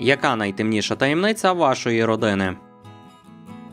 Яка найтемніша таємниця вашої родини?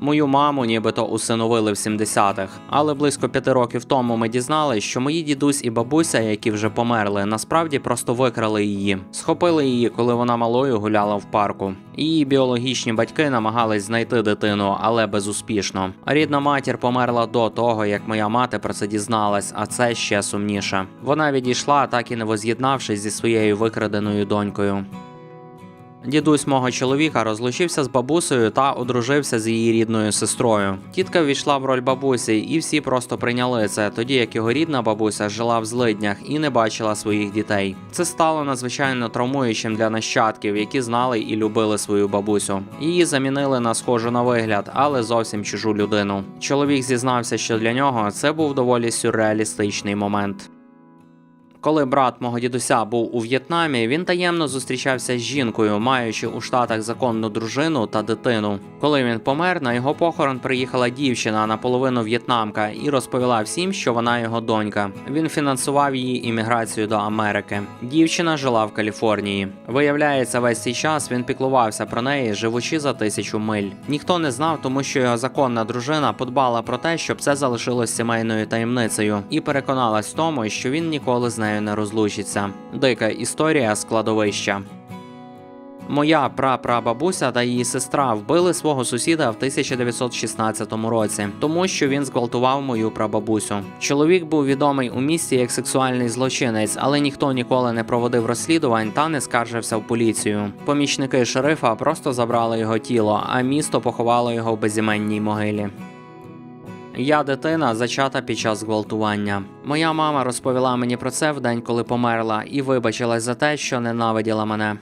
Мою маму нібито усиновили в 70-х, але близько п'яти років тому ми дізналися, що мої дідусь і бабуся, які вже померли, насправді просто викрали її. Схопили її, коли вона малою гуляла в парку. Її біологічні батьки намагались знайти дитину, але безуспішно. Рідна матір померла до того, як моя мати про це дізналась, а це ще сумніше. Вона відійшла, так і не воз'єднавшись зі своєю викраденою донькою. Дідусь мого чоловіка розлучився з бабусею та одружився з її рідною сестрою. Тітка ввійшла в роль бабусі, і всі просто прийняли це, тоді як його рідна бабуся жила в злиднях і не бачила своїх дітей. Це стало надзвичайно травмуючим для нащадків, які знали і любили свою бабусю. Її замінили на схожу на вигляд, але зовсім чужу людину. Чоловік зізнався, що для нього це був доволі сюрреалістичний момент. Коли брат мого дідуся був у В'єтнамі, він таємно зустрічався з жінкою, маючи у штатах законну дружину та дитину. Коли він помер, на його похорон приїхала дівчина наполовину в'єтнамка і розповіла всім, що вона його донька. Він фінансував її імміграцію до Америки. Дівчина жила в Каліфорнії. Виявляється, весь цей час він піклувався про неї, живучи за тисячу миль. Ніхто не знав, тому що його законна дружина подбала про те, щоб це залишилось сімейною таємницею, і переконалась в тому, що він ніколи з нею не розлучиться. Дика історія складовища. Моя прапрабабуся та її сестра вбили свого сусіда в 1916 році, тому що він зґвалтував мою прабабусю. Чоловік був відомий у місті як сексуальний злочинець, але ніхто ніколи не проводив розслідувань та не скаржився в поліцію. Помічники шерифа просто забрали його тіло, а місто поховало його в безіменній могилі. Я дитина, зачата під час гвалтування. Моя мама розповіла мені про це в день, коли померла, і вибачилась за те, що ненавиділа мене.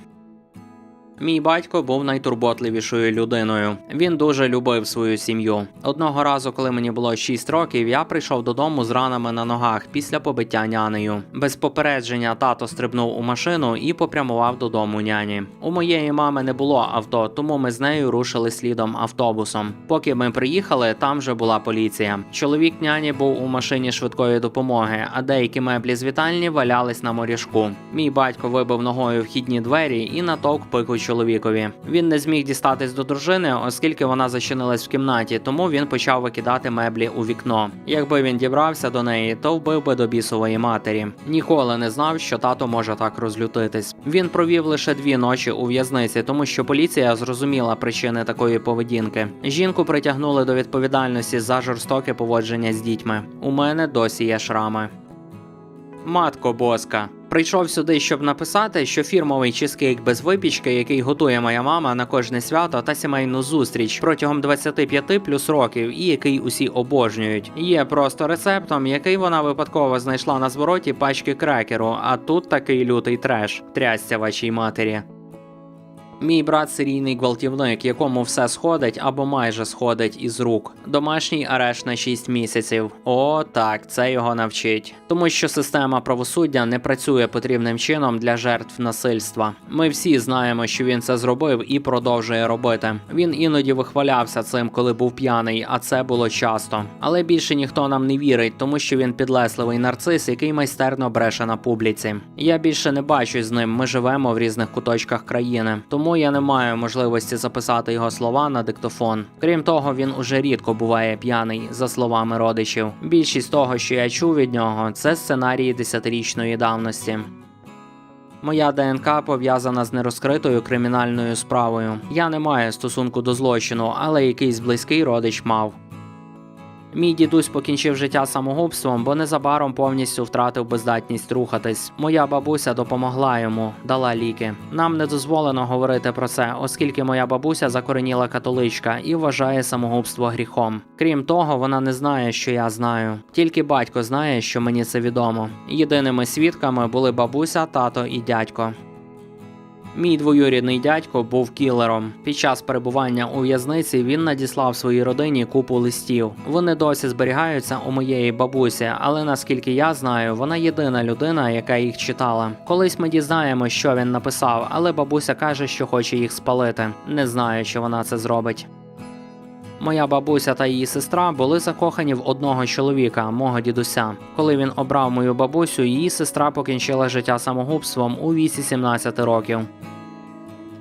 Мій батько був найтурботливішою людиною. Він дуже любив свою сім'ю. Одного разу, коли мені було 6 років, я прийшов додому з ранами на ногах після побиття нянею. Без попередження тато стрибнув у машину і попрямував додому няні. У моєї мами не було авто, тому ми з нею рушили слідом автобусом. Поки ми приїхали, там вже була поліція. Чоловік няні був у машині швидкої допомоги, а деякі меблі з вітальні валялись на моріжку. Мій батько вибив ногою вхідні двері і натовк пику чоловікові. Він не зміг дістатись до дружини, оскільки вона зачинилась в кімнаті, тому він почав викидати меблі у вікно. Якби він дібрався до неї, то вбив би до бісової матері. Ніколи не знав, що тато може так розлютитись. Він провів лише дві ночі у в'язниці, тому що поліція зрозуміла причини такої поведінки. Жінку притягнули до відповідальності за жорстоке поводження з дітьми. У мене досі є шрами. Матко боска. Прийшов сюди, щоб написати, що фірмовий чизкейк без випічки, який готує моя мама на кожне свято та сімейну зустріч протягом 25 плюс років, і який усі обожнюють, є просто рецептом, який вона випадково знайшла на звороті пачки крекеру. А тут такий лютий треш. Трясся вашій матері. Мій брат серійний гвалтівник, якому все сходить або майже сходить із рук. Домашній арешт на 6 місяців. О, так, це його навчить. Тому що система правосуддя не працює потрібним чином для жертв насильства. Ми всі знаємо, що він це зробив і продовжує робити. Він іноді вихвалявся цим, коли був п'яний, а це було часто. Але більше ніхто нам не вірить, тому що він підлесливий нарцис, який майстерно бреше на публіці. Я більше не бачусь з ним. Ми живемо в різних куточках країни. Тому я не маю можливості записати його слова на диктофон. Крім того, він уже рідко буває п'яний, за словами родичів. Більшість того, що я чув від нього, це сценарії десятирічної давності. Моя ДНК пов'язана з нерозкритою кримінальною справою. Я не маю стосунку до злочину, але якийсь близький родич мав. Мій дідусь покінчив життя самогубством, бо незабаром повністю втратив бездатність рухатись. Моя бабуся допомогла йому, дала ліки. Нам не дозволено говорити про це, оскільки моя бабуся закореніла католичка і вважає самогубство гріхом. Крім того, вона не знає, що я знаю. Тільки батько знає, що мені це відомо. Єдиними свідками були бабуся, тато і дядько. Мій двоюрідний дядько був кілером. Під час перебування у в'язниці він надіслав своїй родині купу листів. Вони досі зберігаються у моєї бабусі, але наскільки я знаю, вона єдина людина, яка їх читала. Колись ми дізнаємо, що він написав, але бабуся каже, що хоче їх спалити. Не знаю, чи вона це зробить. Моя бабуся та її сестра були закохані в одного чоловіка, мого дідуся. Коли він обрав мою бабусю, її сестра покінчила життя самогубством у віці 17 років.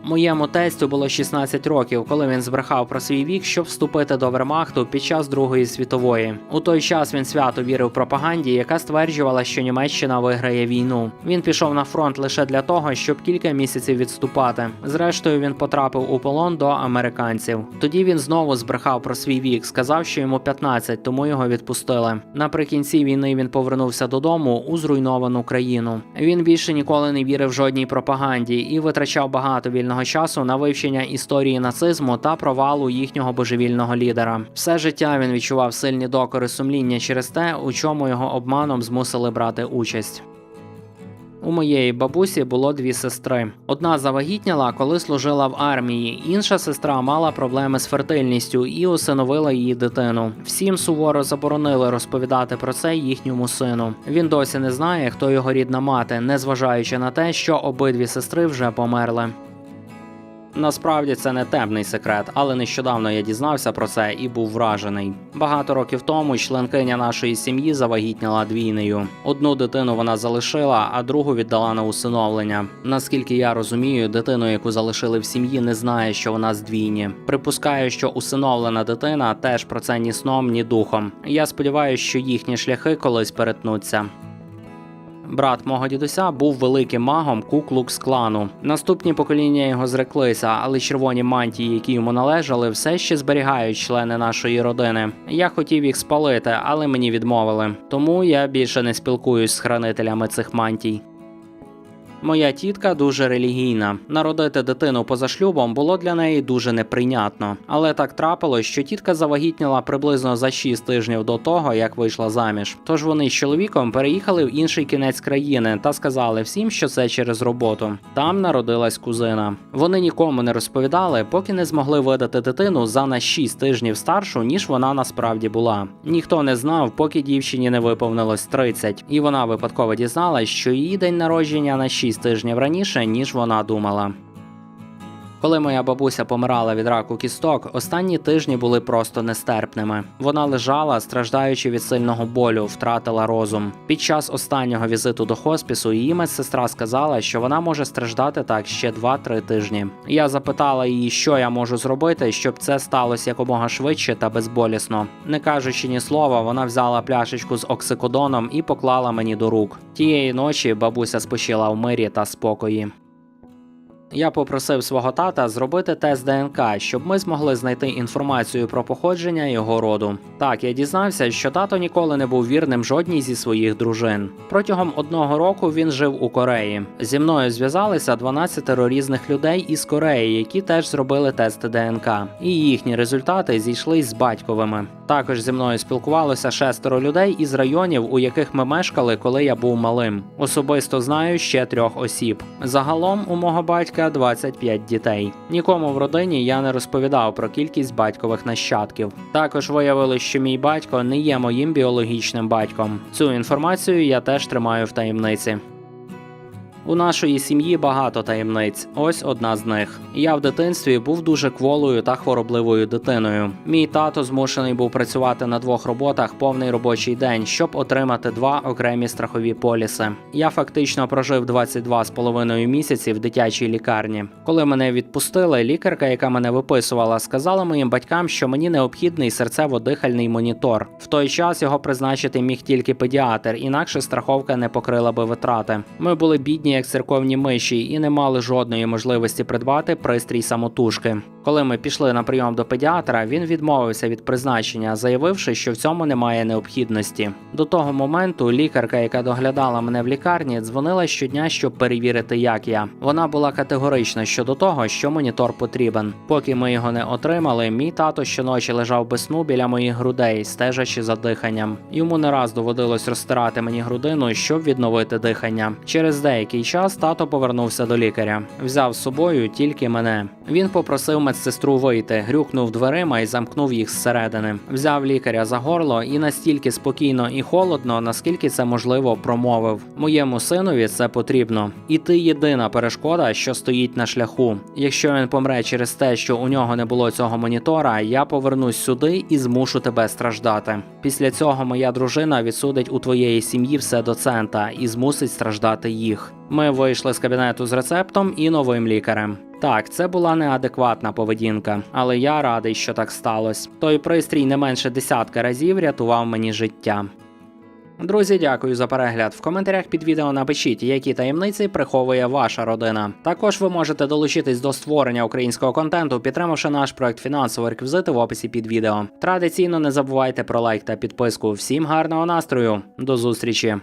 Моєму тестю було 16 років, коли він збрехав про свій вік, щоб вступити до Вермахту під час Другої світової. У той час він свято вірив пропаганді, яка стверджувала, що Німеччина виграє війну. Він пішов на фронт лише для того, щоб кілька місяців відступати. Зрештою, він потрапив у полон до американців. Тоді він знову збрехав про свій вік, сказав, що йому 15, тому його відпустили. Наприкінці війни він повернувся додому у зруйновану країну. Він більше ніколи не вірив жодній пропаганді і витрачав багато вільного часу на вивчення історії нацизму та провалу їхнього божевільного лідера. Все життя він відчував сильні докори сумління через те, у чому його обманом змусили брати участь. У моєї бабусі було дві сестри. Одна завагітняла, коли служила в армії. Інша сестра мала проблеми з фертильністю і усиновила її дитину. Всім суворо заборонили розповідати про це їхньому сину. Він досі не знає, хто його рідна мати, незважаючи на те, що обидві сестри вже померли. Насправді це не темний секрет, але нещодавно я дізнався про це і був вражений. Багато років тому членкиня нашої сім'ї завагітніла двійнею. Одну дитину вона залишила, а другу віддала на усиновлення. Наскільки я розумію, дитину, яку залишили в сім'ї, не знає, що вона здвійні. Припускаю, що усиновлена дитина теж про це ні сном, ні духом. Я сподіваюся, що їхні шляхи колись перетнуться. Брат мого дідуся був великим магом Ку-Клукс клану. Наступні покоління його зреклися, але червоні мантії, які йому належали, все ще зберігають члени нашої родини. Я хотів їх спалити, але мені відмовили. Тому я більше не спілкуюсь з хранителями цих мантій. Моя тітка дуже релігійна. Народити дитину поза шлюбом було для неї дуже неприйнятно. Але так трапилось, що тітка завагітніла приблизно за 6 тижнів до того, як вийшла заміж. Тож вони з чоловіком переїхали в інший кінець країни та сказали всім, що це через роботу. Там народилась кузина. Вони нікому не розповідали, поки не змогли видати дитину за на 6 тижнів старшу, ніж вона насправді була. Ніхто не знав, поки дівчині не виповнилось 30, і вона випадково дізналась, що її день народження на 6 тижнів раніше, ніж вона думала. Коли моя бабуся помирала від раку кісток, останні тижні були просто нестерпними. Вона лежала, страждаючи від сильного болю, втратила розум. Під час останнього візиту до хоспісу її медсестра сказала, що вона може страждати так ще 2-3 тижні. Я запитала її, що я можу зробити, щоб це сталося якомога швидше та безболісно. Не кажучи ні слова, вона взяла пляшечку з оксикодоном і поклала мені до рук. Тієї ночі бабуся спочила в мирі та спокої. Я попросив свого тата зробити тест ДНК, щоб ми змогли знайти інформацію про походження його роду. Так, я дізнався, що тато ніколи не був вірним жодній зі своїх дружин. Протягом одного року він жив у Кореї. Зі мною зв'язалися 12 різних людей із Кореї, які теж зробили тест ДНК, і їхні результати зійшлись з батьковими. Також зі мною спілкувалося шестеро людей із районів, у яких ми мешкали, коли я був малим. Особисто знаю ще трьох осіб. Загалом у мого батька 25 дітей. Нікому в родині я не розповідав про кількість батькових нащадків. Також виявилось, що мій батько не є моїм біологічним батьком. Цю інформацію я теж тримаю в таємниці. У нашої сім'ї багато таємниць. Ось одна з них. Я в дитинстві був дуже кволою та хворобливою дитиною. Мій тато змушений був працювати на двох роботах повний робочий день, щоб отримати два окремі страхові поліси. Я фактично прожив 22 з половиною місяці в дитячій лікарні. Коли мене відпустили, лікарка, яка мене виписувала, сказала моїм батькам, що мені необхідний серцево-дихальний монітор. В той час його призначити міг тільки педіатр, інакше страховка не покрила би витрати. Ми були бідні як церковні миші і не мали жодної можливості придбати пристрій самотужки. Коли ми пішли на прийом до педіатра, він відмовився від призначення, заявивши, що в цьому немає необхідності. До того моменту лікарка, яка доглядала мене в лікарні, дзвонила щодня, щоб перевірити, як я. Вона була категорична щодо того, що монітор потрібен. Поки ми його не отримали, мій тато щоночі лежав без сну біля моїх грудей, стежачи за диханням. Йому не раз доводилось розтирати мені грудину, щоб відновити дихання. Через деякий час тато повернувся до лікаря. Взяв з собою тільки мене. Він попросив медсестру вийти, грюкнув дверима і замкнув їх зсередини. Взяв лікаря за горло і настільки спокійно і холодно, наскільки це можливо, промовив: моєму синові це потрібно. І ти єдина перешкода, що стоїть на шляху. Якщо він помре через те, що у нього не було цього монітора, я повернусь сюди і змушу тебе страждати. Після цього моя дружина відсудить у твоєї сім'ї все до цента і змусить страждати їх. Ми вийшли з кабінету з рецептом і новим лікарем. Так, це була неадекватна поведінка, але я радий, що так сталося. Той пристрій не менше десятка разів рятував мені життя. Друзі, дякую за перегляд. В коментарях під відео напишіть, які таємниці приховує ваша родина. Також ви можете долучитись до створення українського контенту, підтримавши наш проект фінансові реквізити в описі під відео. Традиційно не забувайте про лайк та підписку. Всім гарного настрою, до зустрічі!